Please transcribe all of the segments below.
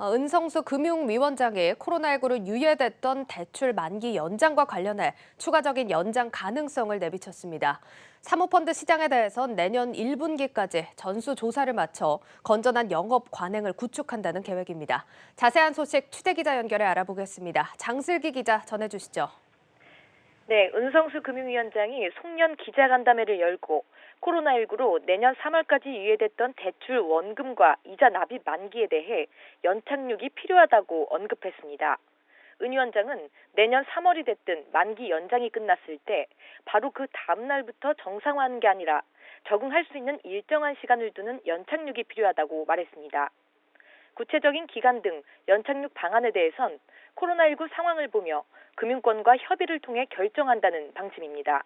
어, 은성수 금융위원장이 코로나19로 유예됐던 대출 만기 연장과 관련해 추가적인 연장 가능성을 내비쳤습니다. 사모펀드 시장에 대해선 내년 1분기까지 전수 조사를 마쳐 건전한 영업 관행을 구축한다는 계획입니다. 자세한 소식 취재 기자 연결해 알아보겠습니다. 장슬기 기자 전해주시죠. 네, 은성수 금융위원장이 송년 기자간담회를 열고 코로나19로 내년 3월까지 유예됐던 대출 원금과 이자 납입 만기에 대해 연착륙이 필요하다고 언급했습니다. 은 위원장은 내년 3월이 됐든 만기 연장이 끝났을 때 바로 그 다음 날부터 정상화하는 게 아니라 적응할 수 있는 일정한 시간을 두는 연착륙이 필요하다고 말했습니다. 구체적인 기간 등 연착륙 방안에 대해선 코로나19 상황을 보며 금융권과 협의를 통해 결정한다는 방침입니다.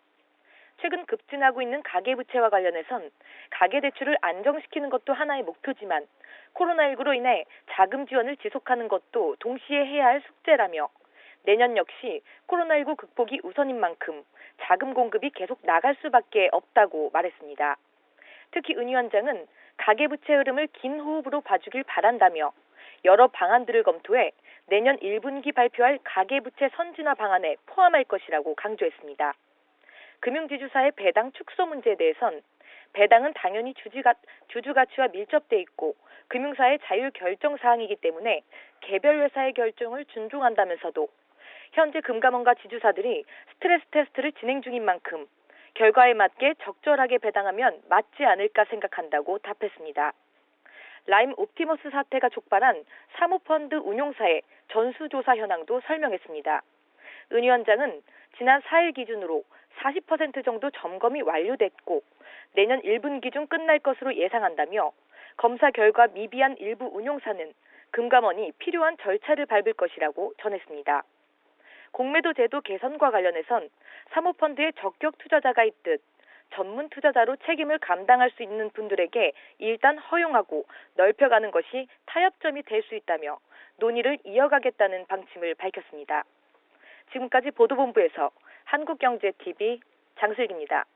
최근 급증하고 있는 가계부채와 관련해선 가계대출을 안정시키는 것도 하나의 목표지만 코로나19로 인해 자금 지원을 지속하는 것도 동시에 해야 할 숙제라며 내년 역시 코로나19 극복이 우선인 만큼 자금 공급이 계속 나갈 수밖에 없다고 말했습니다. 특히 은 위원장은 가계부채 흐름을 긴 호흡으로 봐주길 바란다며 여러 방안들을 검토해 내년 1분기 발표할 가계부채 선진화 방안에 포함할 것이라고 강조했습니다. 금융지주사의 배당 축소 문제에 대해선 배당은 당연히 주주가, 주주 가치와 밀접돼 있고 금융사의 자율 결정 사항이기 때문에 개별 회사의 결정을 존중한다면서도 현재 금감원과 지주사들이 스트레스 테스트를 진행 중인 만큼 결과에 맞게 적절하게 배당하면 맞지 않을까 생각한다고 답했습니다. 라임 옵티머스 사태가 촉발한 사모펀드 운용사의 전수조사 현황도 설명했습니다. 은 위원장은 지난 4일 기준으로 40% 정도 점검이 완료됐고 내년 1분기 중 끝날 것으로 예상한다며 검사 결과 미비한 일부 운용사는 금감원이 필요한 절차를 밟을 것이라고 전했습니다. 공매도 제도 개선과 관련해선 사모펀드에 적격 투자자가 있듯 전문 투자자로 책임을 감당할 수 있는 분들에게 일단 허용하고 넓혀가는 것이 타협점이 될 수 있다며 논의를 이어가겠다는 방침을 밝혔습니다. 지금까지 보도본부에서 한국경제TV 장슬기입니다.